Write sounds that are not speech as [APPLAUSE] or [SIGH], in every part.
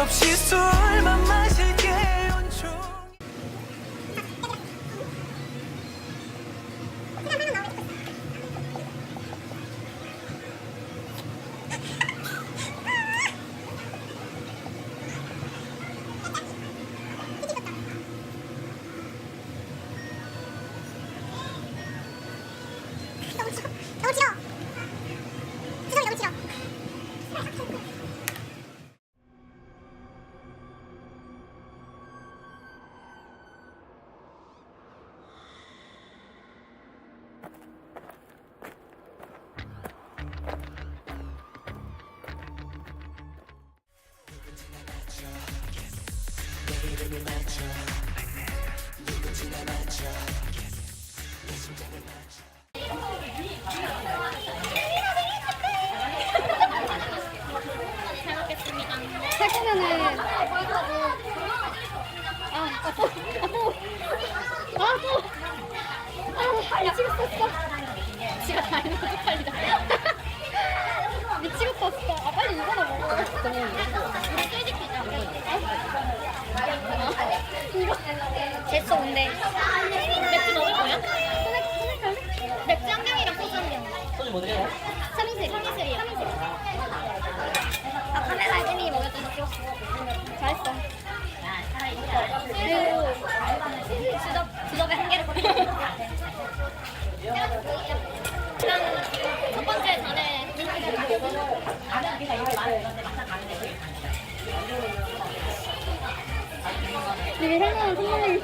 없이 술 아. 맥주 한 병이랑 소주 한 병. 소주 뭐 드려요? 3인승. 3인승이요. 3인승. 아 카메라에 재민이 먹였던 찍었어 잘했어 그리고 주접, 주접에 한 개를 꽂고 일단 첫 번째 전에 이게 설명은 선생님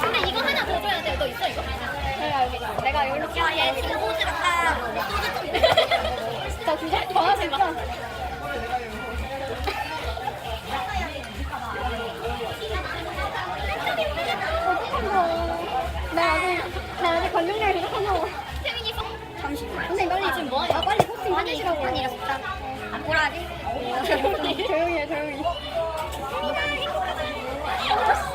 근데 이거 하나 더 줘야 돼. 너 있어 이거? 내가 여기. 내가 여기로 야얘 지금 호주 갔다 나 진짜 더 진짜 관중량 계속하고 태민이 잠시 선생님 빨리 지금 뭐하냐 아 빨리 포스팅 해주시라고 아니 이랬다 뭐라 하지? [LAUGHS] 조용히 해 조용히. 아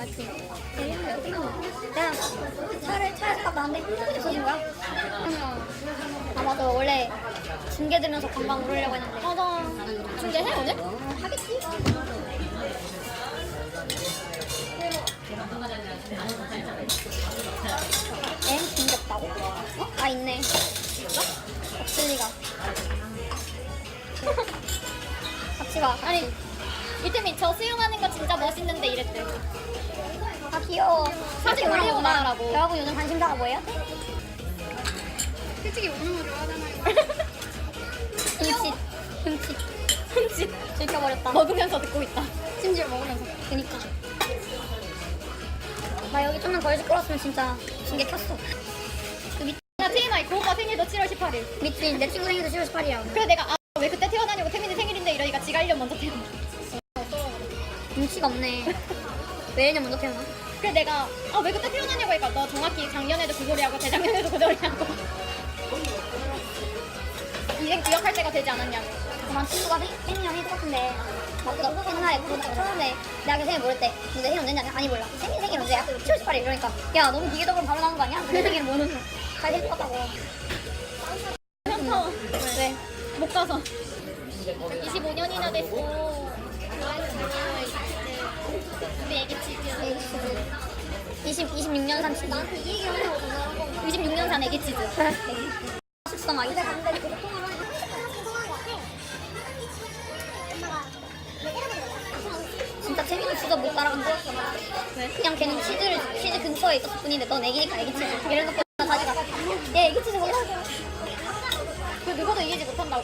맞지? 거야. 내가 차를 차에서 딱 나왔는데 없어진 거야? 아 맞아 원래 중계 들면서 금방 오르려고 했는데. 맞아 중계해 오늘? 하겠지? 엠 중계다고? 어? 아 있네. 없을 리가. 같이 가. 아니 이태민 저 수영하는 거 진짜 멋있는데 이랬대 아 귀여워. 사진 올리고 나오구나. 나가라고. 여러분 요즘 관심사가 뭐예요? 솔직히 우는 거 좋아하잖아요 흠칫. 흠칫. 흠칫 들켜버렸다. 먹으면서 듣고 있다 심지어 먹으면서. 그니까. 나 여기 좀만 더 일찍 끌었으면 진짜 중계 켰어. 그 밑, 나 TMI 그 오빠 생일도 7월 18일 밑인 내 친구 생일도 7월 18일이야. 그래서 내가 아 눈치가 없네. 왜 1년 먼저 태어나? 그래서 내가 아 왜 그때 태어나냐고 하니까 너 정확히 작년에도 그 소리 하고 재작년에도 그 소리 하고. 이행 기억할 때가 되지 않았냐고. 그만 친구가 생- 생일이랑 똑같은데. 나보다 옛날에 그거 처음에 대학교 생일 모를 때. 너내 생일 언제냐? 아니 몰라. 생일 생일 언제야? 7월 18일 이러니까. 야 너무 기계적으로 바로 나온 거 아니야? 내 생일 모르는 잘 생일 똑같다고. 왜? 못 가서. 25년이나 됐어 우리 애기 치즈 20, 26년 산 치즈 나한테 이 얘기 하려고 26년 산 애기 치즈 숙성 아기 진짜 재민이 진짜 못 따라간다. 그냥 걔는 치즈를 치즈 근처에 있었을 뿐인데 넌 애기니까 애기 치즈 이래놓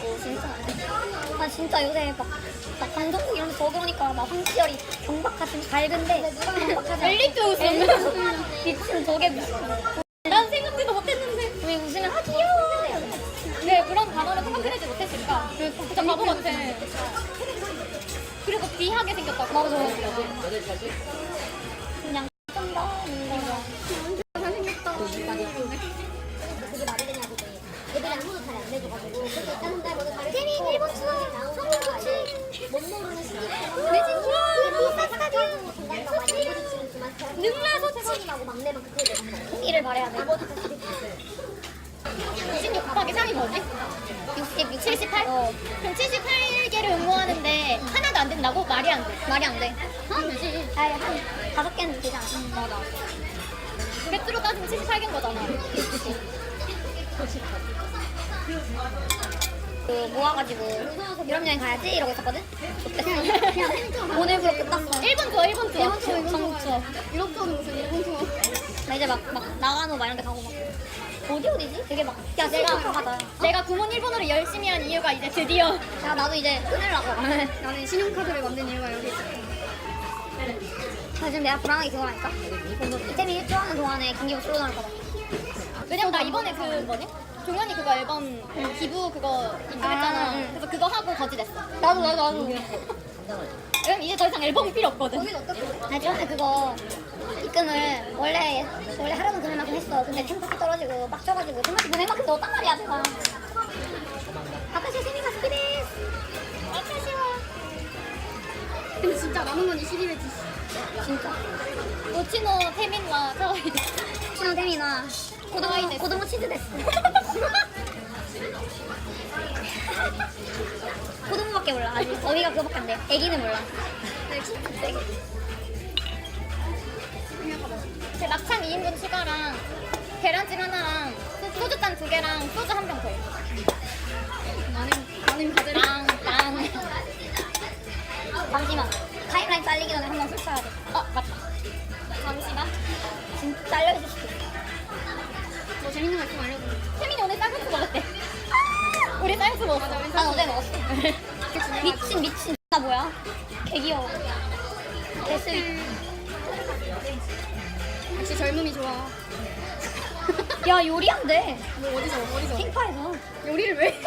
못한다고 진짜 아 진짜 요새 막, 막 방송국 이런 데더 그러니까 막 황치열이 경박하지 밝은데. 경박하지 엘리트 웃음. 미친 저게 미친 난 생각지도 못했는데. 왜 웃으면 아 귀여워. 왜 그런 단어를 생각해내지 못했을까 진짜 바보 같아. 그리고 귀하게 생겼다고. 맞아 아무도 잘 안 내줘가지고 태민 일본 수학 성인 코치 못 모르는 시기 외진 비싸 스타디움 능라 소치하고 막내만 그때 통일을 말해야 돼26 곱하기 3이 뭐지? 60, 78? 어. 그럼 78개를 응모하는데 하나도 안 된다고? 말이 안 돼. 말이 안 돼. 하면 되지. 아니, 한 다섯 개는 되지 않아? 맞아. 팩트로 따지면 78개인 거잖아. 그 모아가지고 유럽 여행 가야지 이러고 있었거든. 그냥 오늘 그렇게 끝났어. 일본 투어, 일본 투어. 일본 투어, 일본 전국 투어. 유럽 투어는 무슨 일본 투어? 나 이제 막, 막 나가노 막 이런 데 가고 막 어디 어디지? 되게 막 야, 내가 가자. 내가 구몬 일본어를 열심히 한 이유가 이제 드디어 야, 나도 이제 끊으려고. 나는 신용카드를 만든 이유가 여기 있어. 아, 지금 내가 불안하게 그거 하니까. 이템이 일주하는 동안에 김기호 솔로 나올까 봐. 왜냐면 나 이번에 그 뭐니? 종현이 그거 앨범 기부 그거 인증했잖아. 아, 응. 그래서 그거 하고 거지 됐어. 나도, 나도, 나도. [LAUGHS] 그럼 이제 더 이상 앨범이 필요 없거든. 나 처음에 그거 입금을 원래 원래 하려는 금액만큼 했어. 근데 템파크 떨어지고 막 쳐가지고 템파크 금액만큼 넣었단 말이야 제가. 아카시 세미가 스피데스. 아카시와. 근데 진짜 남은 건 21회 지. 진짜. 오치노 태민과 카와이데. 신호 세미나 고등어 고등어 치즈 데스. [LAUGHS] 고등어밖에 몰라. 아직 어미가 그거밖에 안 돼. 애기는 몰라. 제 막창 2인분 추가랑 계란찜 하나랑 소- 소주잔 두 개랑 소주 한 병 더. 나는 나는 빵, 빵. 잠시만. 잘리기 전에 한번술 쳐야 돼. 어, 맞다. 잠시만. 수도 있어. 뭐 재밌는 거 있으면 알려줘. 태민이 오늘 쌀국수 먹었대. 우리 쌀국수 먹었어. 난 어제 먹었어. 미친 미친 나 뭐야? 개 귀여워. 개스윗. 역시 젊음이 좋아. 야 요리한대. 뭐 어디서 어디서? 킹파에서 요리를 왜?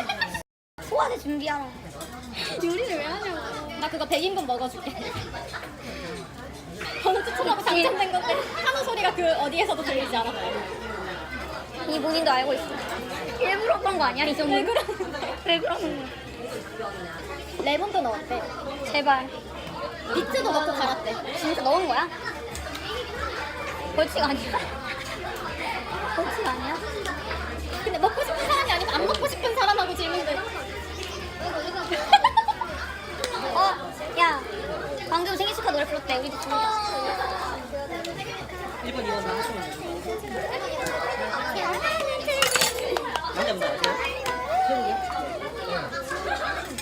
소화제 준비하러. 요리를 왜 하냐고. 나 그거 100인분 먹어줄게. [LAUGHS] 저는 추천하고 당첨된 건데 한우 소리가 그 어디에서도 들리지 않아. 이 본인도 알고 있어. 일부러 그런 거 아니야 이 정도? 왜 그러는데? 왜 그러는 거야? 레몬도 넣었대. 제발. 비트도 넣고 갈았대. 진짜 넣은 거야? 벌칙 아니야? [LAUGHS] 벌칙 아니야? 근데 먹고 싶은 사람이 아니고 안 먹고 싶은 사람하고 질문들. 어, 야, 방금 생일 축하 노래 불렀대. 우리도 부르자. 1번, 2번 다 하시면 돼요. 남자분 아세요?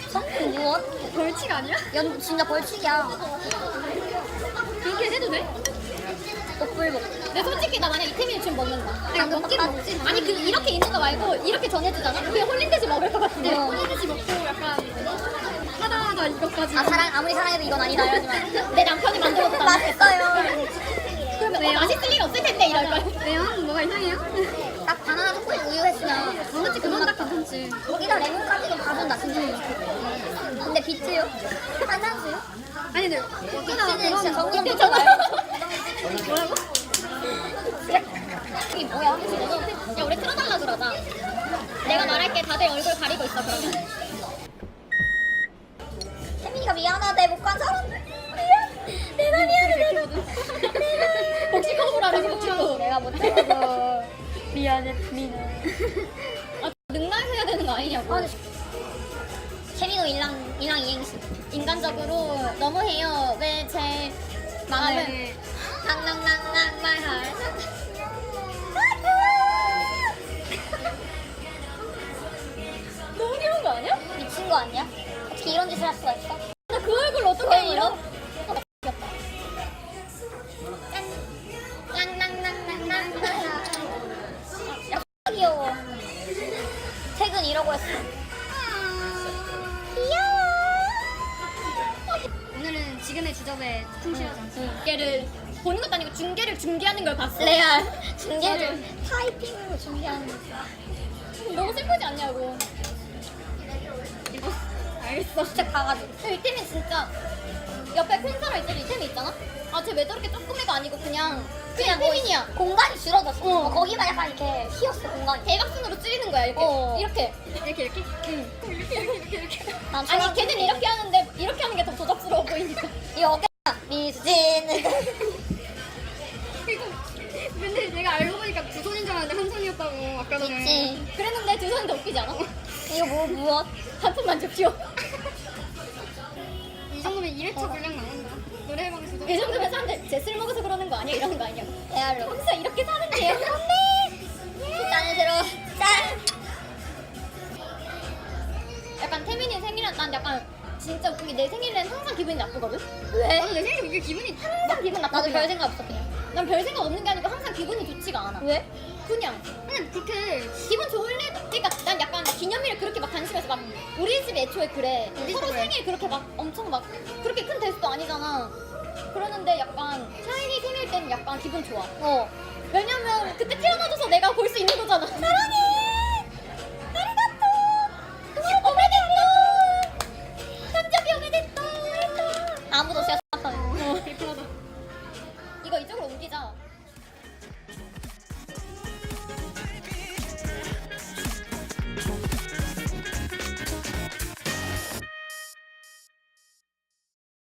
성공 무엇? 벌칙 아니야? 연 진짜 벌칙이야. 그렇게 해도 돼? 복불복. 근데 솔직히 나 만약 이태민이 지금 먹는다. 방금 먹긴 먹지. 아니 그 이렇게 있는 거 말고 이렇게 전해주잖아. 그냥 홀린 듯이 먹을 것 같은데. 어. 홀린 듯이 먹고 약간 하다하다 이것까지. 아 사랑 아무리 사랑해도 이건 아니다 이러지만 [LAUGHS] 내 남편이 만들었다. [LAUGHS] 맛있어요. 그러면 어, 맛있을 리 없을 텐데 이럴 걸. 왜요? 뭐가 이상해요? [LAUGHS] 딱 바나나 초코에 우유 했으면 도넛이 그건 딱 괜찮지. 거기다 레몬까지도 봐준다 진짜. 근데 비트요? 탄산수요? 아니 근데 어쩌다 비트는 그런 진짜 괜찮아요. 뭐라고? 이게 뭐야? 야 우리 틀어달라 그러자. 내가 말할게 다들 얼굴 가리고 있어 그러면. 태민이가 미안하대 못간 사람들 미안 내가 미안해 내가 복식호흡을 복식호흡. 내가 못 잡아서 미안해 미안 아, 능라에서 해야 되는 거 아니냐고. 아, 근 데 태민호 일랑 일랑 이행시 인간적으로 너무해요. 왜 제 마음을 네. 낭낭낭낭 heart 너무 귀여운 거 아니야? 미친 거 아니야? 어떻게 이런 짓을 할 수가 있어? 지금의 주접에 충실하자. 중계를 보는 것도 아니고 중계를 중계하는 걸 봤어. 레알 중계를 타이핑으로 준비하는 너무 슬프지 않냐고. 이거 [LAUGHS] 알겠어. 진짜 가가지고 저 이템이 진짜 옆에 큰 사람 있어도 이템이 있잖아? 아, 쟤 왜 저렇게 조그매가 아니고 그냥 그냥 태민이야. 공간이 줄어들었어. 어. 거기만 약간 이렇게 휘었어 공간이. 대각선으로 찌르는 거야 이렇게. 어. 이렇게. 이렇게 이렇게? 응. 이렇게 이렇게 이렇게 이렇게. 난 아니 걔는 이렇게 하는데 이렇게 하는 게 더 조잡스러워 보이니까. 이 어깨 미수진. 근데 내가 알고 보니까 두 손인 줄 알았는데 한 손이었다고 아까 전에. 있지. 그랬는데 두 손이 더 웃기지 않아? 이거 뭐 무엇? 한 푼만 줍시오. [LAUGHS] 이 정도면 2회차 분량 나온다. 노래방에서도. 이 정도면 사람들 제술 먹어서 그러는 거 아니야? 이러는 거 아니야? 레알로. 항상 이렇게 사는데요. 짠을 들어. 짠. 약간 태민이 생일은 난 약간 진짜 웃긴 게 내 생일엔 항상 기분이 나쁘거든? 왜? 나도 내 생각에 이게 기분이 항상 기분 나빠. 나도 별 생각 없어 그냥. 난 별 생각 없는 게 아니고 항상 기분이 좋지가 않아. 왜? 그냥. 그냥 그렇게 기분 좋을 일 그러니까 난 약간 기념일을 그렇게 막 관심해서 막 우리 집 애초에 그래. 우리 서로 집에. 생일 그렇게 막 엄청 막 그렇게 큰 대수도 아니잖아. 그러는데 약간 샤이니 생일 때는 약간 기분 좋아. 어. 왜냐면 그때 태어나줘서 내가 볼 수 있는 거잖아. 사랑해